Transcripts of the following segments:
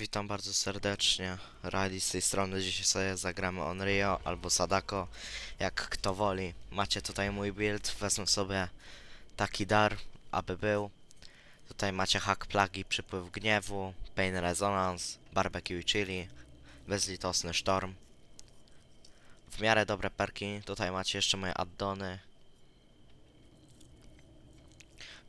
Witam bardzo serdecznie. Riley z tej strony. Dzisiaj sobie zagramy Onryo albo Sadako, jak kto woli. Macie tutaj mój build. Wezmę sobie taki dar, aby był. Tutaj macie hack plagi, przypływ gniewu, pain resonance, barbecue chili, bezlitosny sztorm. W miarę dobre perki. Tutaj macie jeszcze moje addony.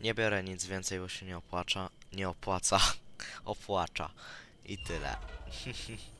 Nie biorę nic więcej, bo się nie opłaca. Nie opłaca. Opłacza. I tyle.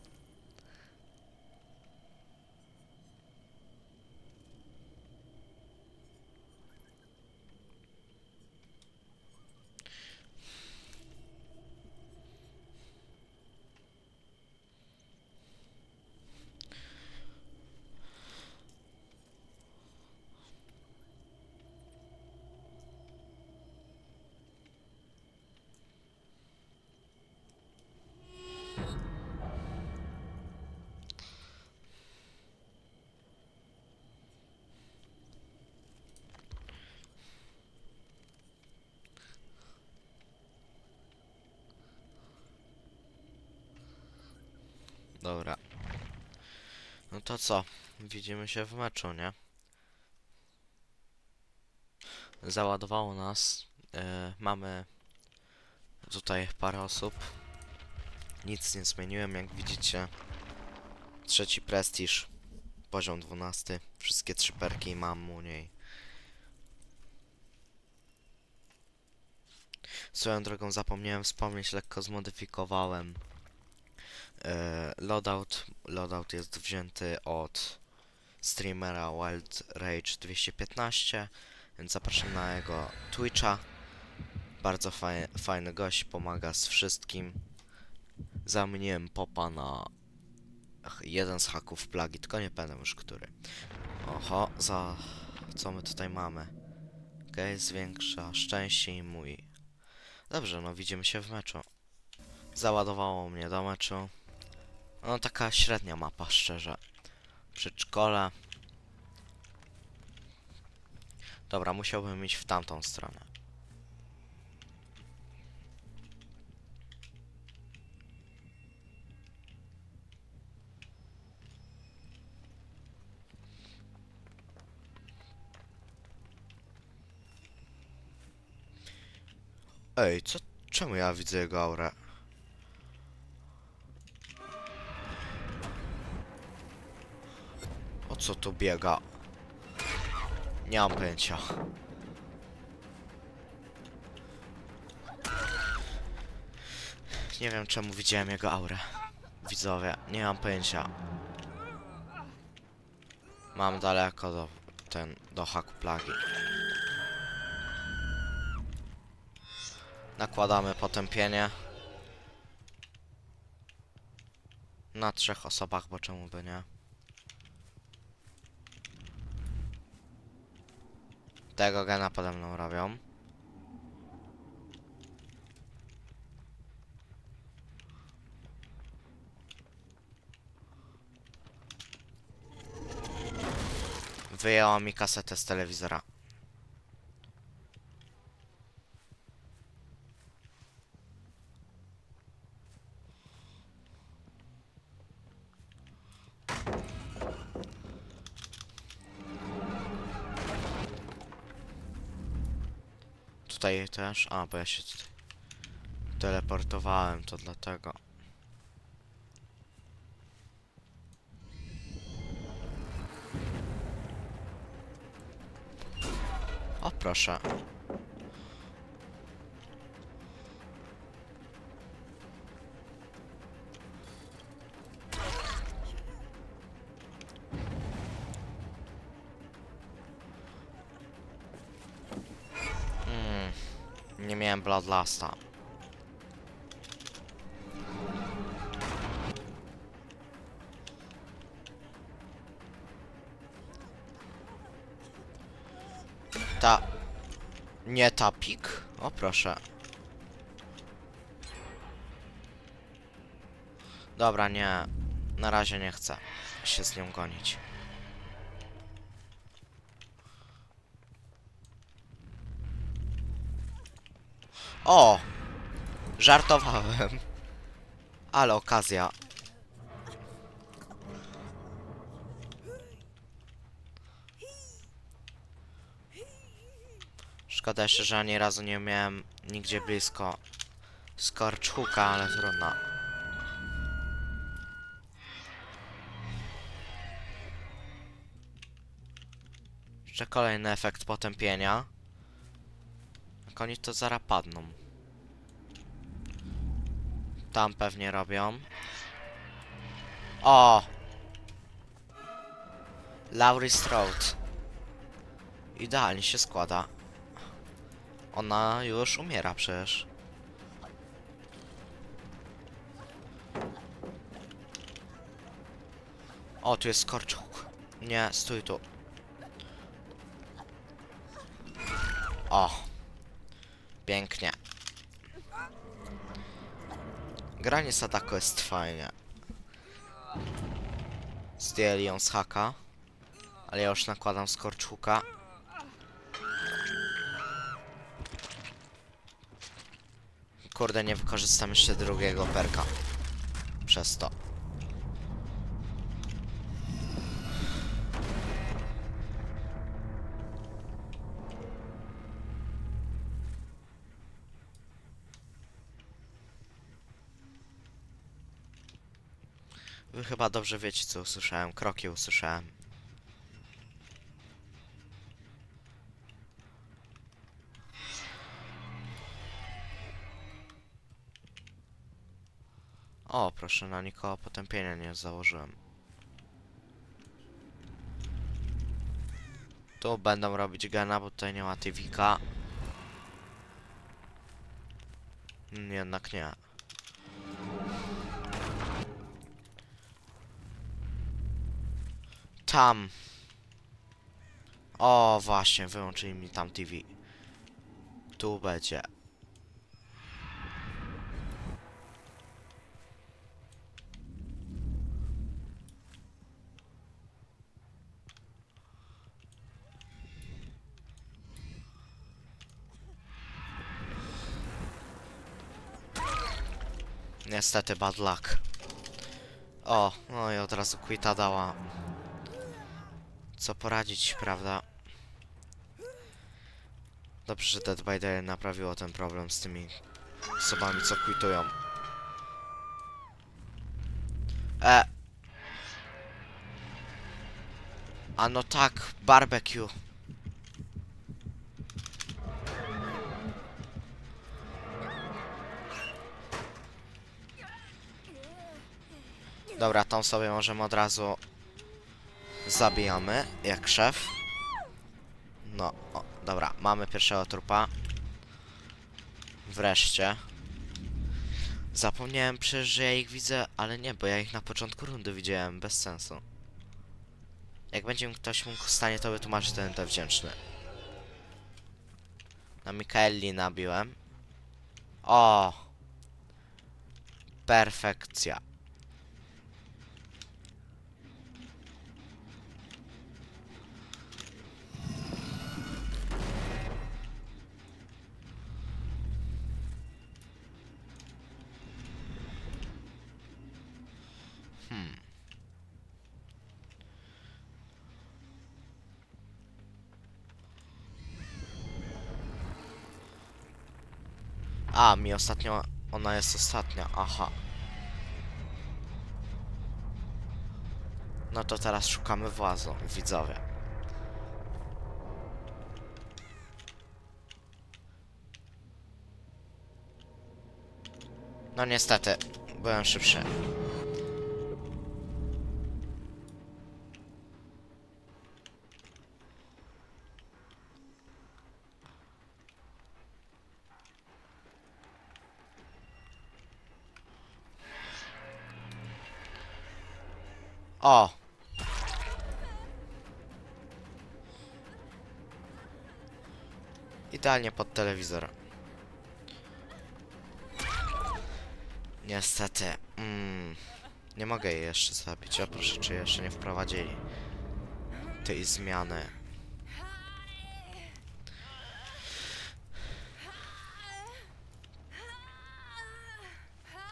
Dobra. No to co? Widzimy się w meczu, nie? Załadowało nas. E, mamy tutaj parę osób. Nic nie zmieniłem, jak widzicie. Trzeci prestiż. Poziom 12. Wszystkie trzy perki mam u niej. Swoją drogą zapomniałem wspomnieć, lekko zmodyfikowałem loadout. Loadout jest wzięty od streamera Wild Rage 215, więc zapraszam na jego Twitcha. Bardzo faj, fajny gość, pomaga z wszystkim. Zamieniłem popa na jeden z haków plagi, tylko nie pamiętam już który. Oho, za co my tutaj mamy? Okej, zwiększa szczęście i mój. Dobrze, no widzimy się w meczu. Załadowało mnie do meczu. No taka średnia mapa, szczerze. Przedszkole. Dobra, musiałbym iść w tamtą stronę. Ej, co? Czemu ja widzę jego aurę? Co tu biega? Nie mam pojęcia. Nie wiem czemu widziałem jego aurę. Widzowie, nie mam pojęcia. Mam daleko do ten do haku plagi. Nakładamy potępienie. Na trzech osobach, bo czemu by nie? Tego gena pode mną robią. Wyjęła mi kasetę z telewizora. Tutaj też? A, bo ja się tutaj teleportowałem, to dlatego. O, proszę. Miałem Bloodlasta. Ta... Nie tapik? O proszę. Dobra, nie. Na razie nie chcę się z nią gonić. O! Żartowałem. Ale okazja. Szkoda jeszcze, że ani razu nie miałem nigdzie blisko skorczuka, ale trudno. Jeszcze kolejny efekt potępienia. Oni to zaraz padną. Tam pewnie robią. O! Laurie Strode. Idealnie się składa. Ona już umiera przecież. O, tu jest skorczuk. Nie, stój tu. O. Pięknie. Granie Sadako jest fajnie. Zdjęli ją z haka. Ale ja już nakładam skorczuka. Kurde, nie wykorzystam jeszcze drugiego perka. Przez to. Wy chyba dobrze wiecie, co usłyszałem. Kroki usłyszałem. O, proszę, na nikogo potępienia nie założyłem. Tu będą robić gena, bo tutaj nie ma TVK. Mm, Jednak nie. Tam. O, właśnie, wyłączyli mi tam TV. Tu będzie. Niestety bad luck. O, no i od razu quita dała. Co poradzić, prawda? Dobrze, że Dead by Daylight naprawiło ten problem z tymi osobami, co quitują. E. A no tak, barbecue. Dobra, tą sobie możemy od razu zabijamy, jak szef. No, o, dobra, mamy pierwszego trupa. Wreszcie. Zapomniałem przecież, że ja ich widzę, ale nie, bo ja ich na początku rundy widziałem, bez sensu. Jak będzie ktoś mógł w stanie to wytłumaczyć, to będę wdzięczny. Na Mikaeli nabiłem. O! Perfekcja. A, mi ostatnio... Ona jest ostatnia, aha. No to teraz szukamy włazu, widzowie. No niestety, byłem szybszy. O! Idealnie pod telewizor. Niestety. Mm, nie mogę jej jeszcze zabić. O proszę, czy jeszcze nie wprowadzili tej zmiany.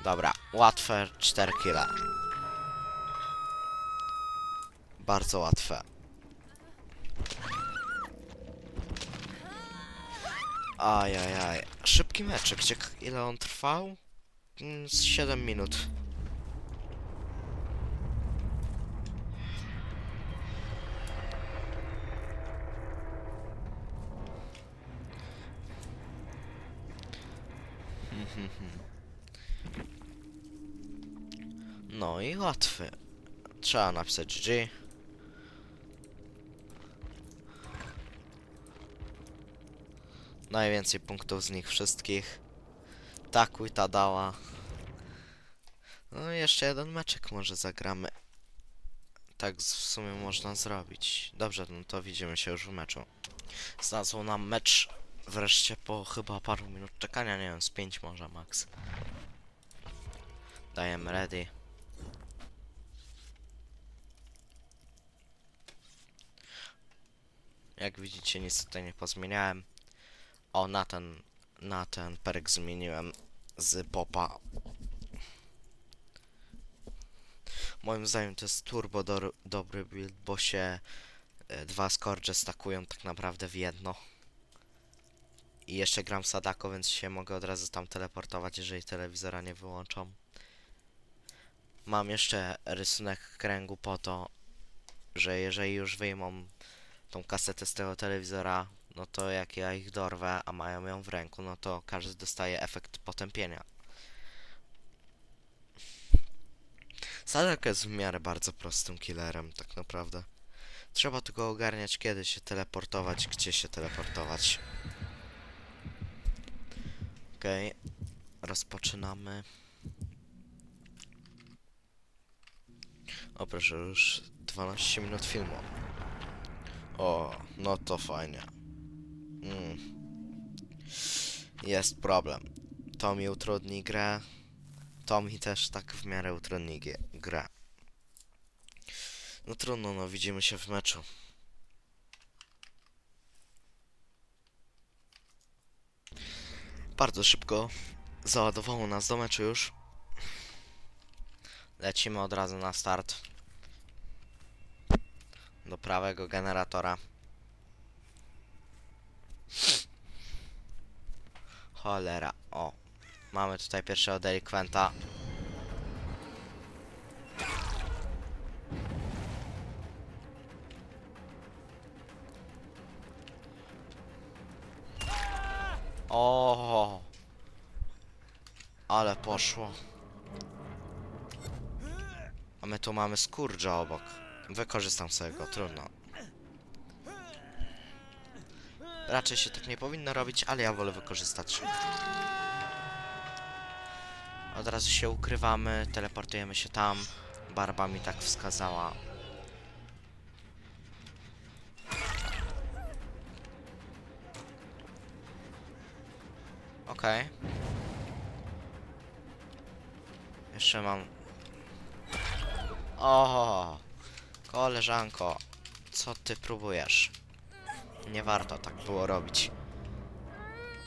Dobra, łatwe 4 kile. Bardzo łatwe. Ajajaj. Szybki meczek. Ciek ile on trwał? Mm, Z 7 minut. No i łatwy. Trzeba napisać G. Najwięcej punktów z nich wszystkich. Takuj ta dała. No jeszcze jeden meczek może zagramy. Tak w sumie można zrobić. Dobrze, no to widzimy się już w meczu. Znalazł nam mecz wreszcie po chyba paru minut czekania, nie wiem, z 5 może max. Dajemy ready. Jak widzicie, nic tutaj nie pozmieniałem. O, na ten, na ten perk zmieniłem z popa. Moim zdaniem to jest turbo do, dobry build, bo się e, dwa skorcze stakują tak naprawdę w jedno. I jeszcze gram Sadako, więc się mogę od razu tam teleportować, jeżeli telewizora nie wyłączą. Mam jeszcze rysunek kręgu po to, że jeżeli już wyjmą tą kasetę z tego telewizora, no to jak ja ich dorwę, a mają ją w ręku, no to każdy dostaje efekt potępienia. Sadako jest w miarę bardzo prostym killerem, tak naprawdę. Trzeba tylko ogarniać, kiedy się teleportować, gdzie się teleportować. Okej, rozpoczynamy. O proszę, już 12 minut filmu. O, no to fajnie. Mm. Jest problem. To mi utrudni grę. To mi też tak w miarę utrudni grę. No trudno, no widzimy się w meczu. Bardzo szybko załadowało nas do meczu już. Lecimy od razu na start. Do prawego generatora. Cholera, o. Mamy tutaj pierwszego delikwenta. O, ale poszło. A my tu mamy skurcza obok. Wykorzystam sobie go, trudno. Raczej się tak nie powinno robić, ale ja wolę wykorzystać. Od razu się ukrywamy, teleportujemy się tam. Barba mi tak wskazała. Okej. Jeszcze mam... O, koleżanko, co ty próbujesz? Nie warto tak było robić.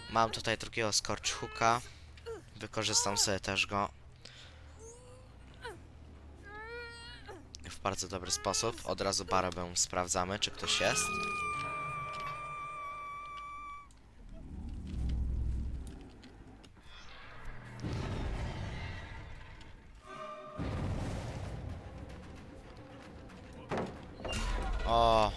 Mam tutaj drugiego Scorch. Wykorzystam sobie też go. W bardzo dobry sposób. Od razu barabę sprawdzamy, czy ktoś jest. O.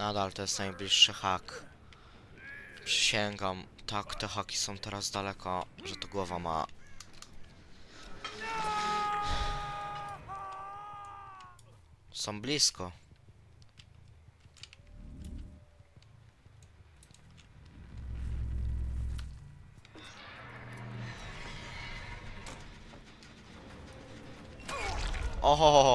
Nadal to jest najbliższy hak. Przysięgam, tak, te haki są teraz daleko, że to głowa ma. Są blisko. O!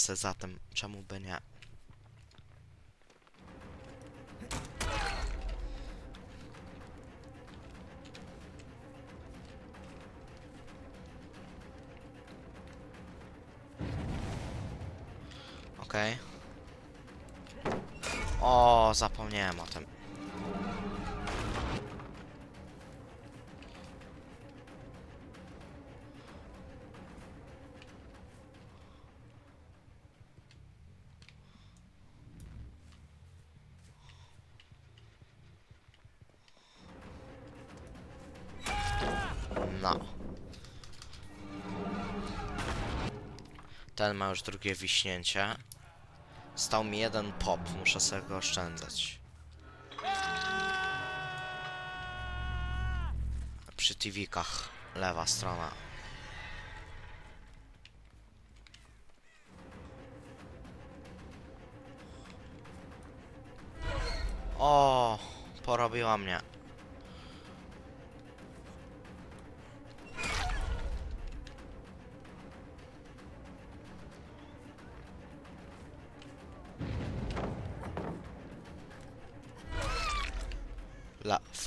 Se za tym, czemu by nie? Okej. O, zapomniałem o tym. Ten ma już drugie wiśnięcie. Stał mi jeden pop, muszę sobie go oszczędzać. Przy TV-kach, lewa strona. O, porobiła mnie.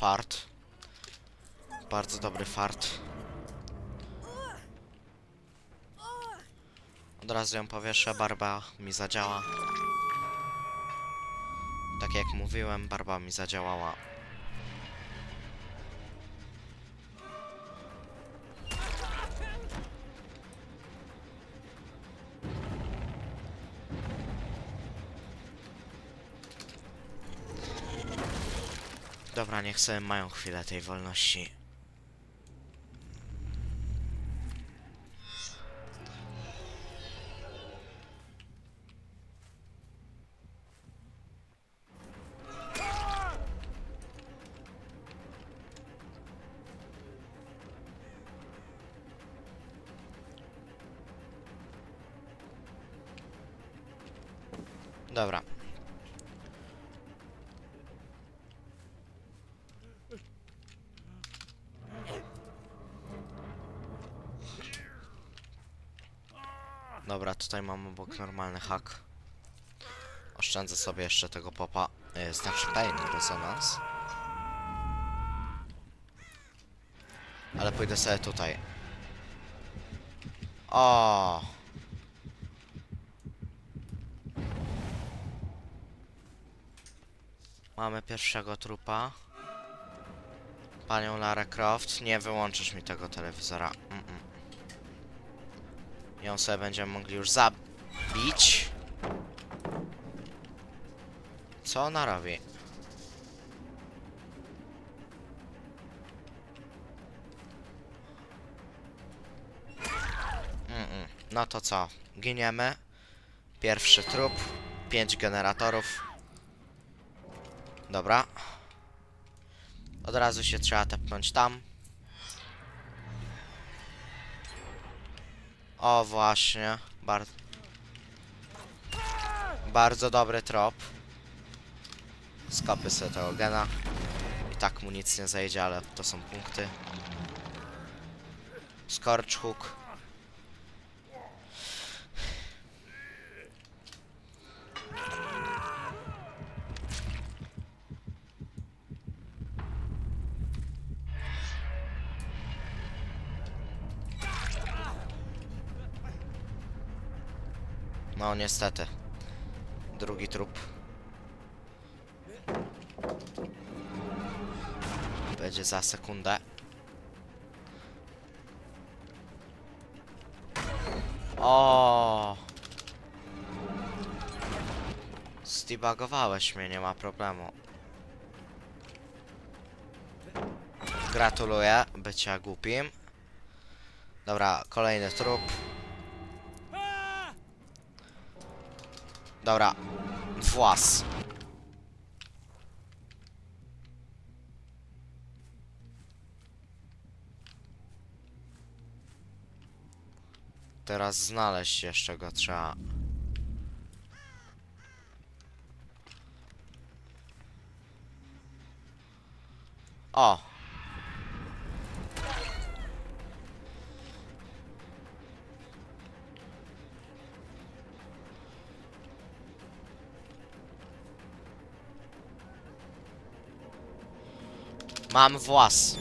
Fart. Bardzo dobry fart. Od razu ją powieszę, barba mi zadziała. Tak jak mówiłem, barba mi zadziałała. Dobra, niech sobie mają chwilę tej wolności. Dobra. Dobra, tutaj mam obok normalny hak. Oszczędzę sobie jeszcze tego popa. Yy, znaczy Pain Resonance. Ale pójdę sobie tutaj. O. Mamy pierwszego trupa. Panią Lara Croft. Nie wyłączysz mi tego telewizora. Mm -mm. Ją sobie będziemy mogli już zabić. Co ona robi? Mm -mm. No to co? Giniemy. Pierwszy trup. Pięć generatorów. Dobra. Od razu się trzeba tepnąć tam. O właśnie, bardzo bardzo dobry trop. Skopy sobie tego gena. I tak mu nic nie zajdzie, ale to są punkty. Scorch hook. Niestety. Drugi trup. Będzie za sekundę. O! Zdebugowałeś mnie, nie ma problemu. Gratuluję bycia głupim. Dobra, kolejny trup. Dobra, włas. Teraz znaleźć jeszcze go trzeba. O! Mam włas.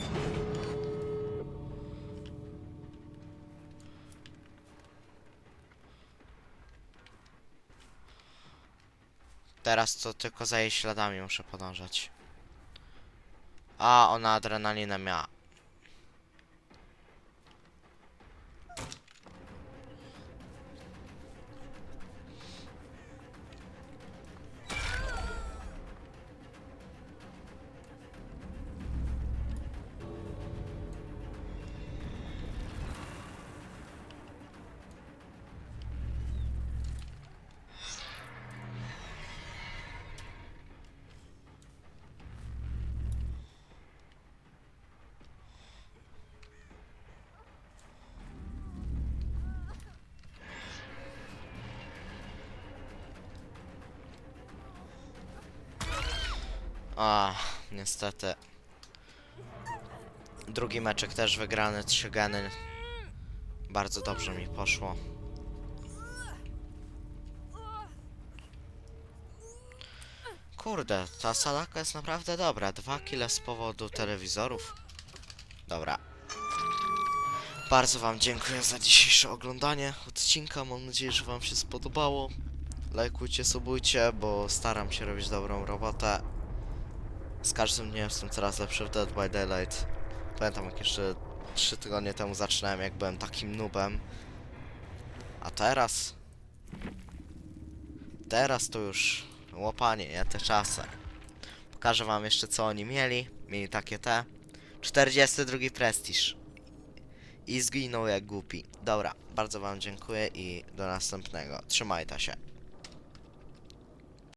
Teraz to tylko za jej śladami muszę podążać. A, ona adrenalinę miała. A, niestety. Drugi meczek też wygrany, trzy geny. Bardzo dobrze mi poszło. Kurde, ta salaka jest naprawdę dobra. Dwa kile z powodu telewizorów. Dobra. Bardzo wam dziękuję za dzisiejsze oglądanie odcinka. Mam nadzieję, że wam się spodobało. Lajkujcie, subujcie, bo staram się robić dobrą robotę. Z każdym dniem jestem coraz lepszy w Dead by Daylight. Pamiętam jak jeszcze 3 tygodnie temu zaczynałem, jak byłem takim nubem. A teraz... Teraz to już łopanie, nie? Te czasy. Pokażę wam jeszcze co oni mieli. Mieli takie te. 42 prestiż. I zginął jak głupi. Dobra, bardzo wam dziękuję i do następnego. Trzymajcie się.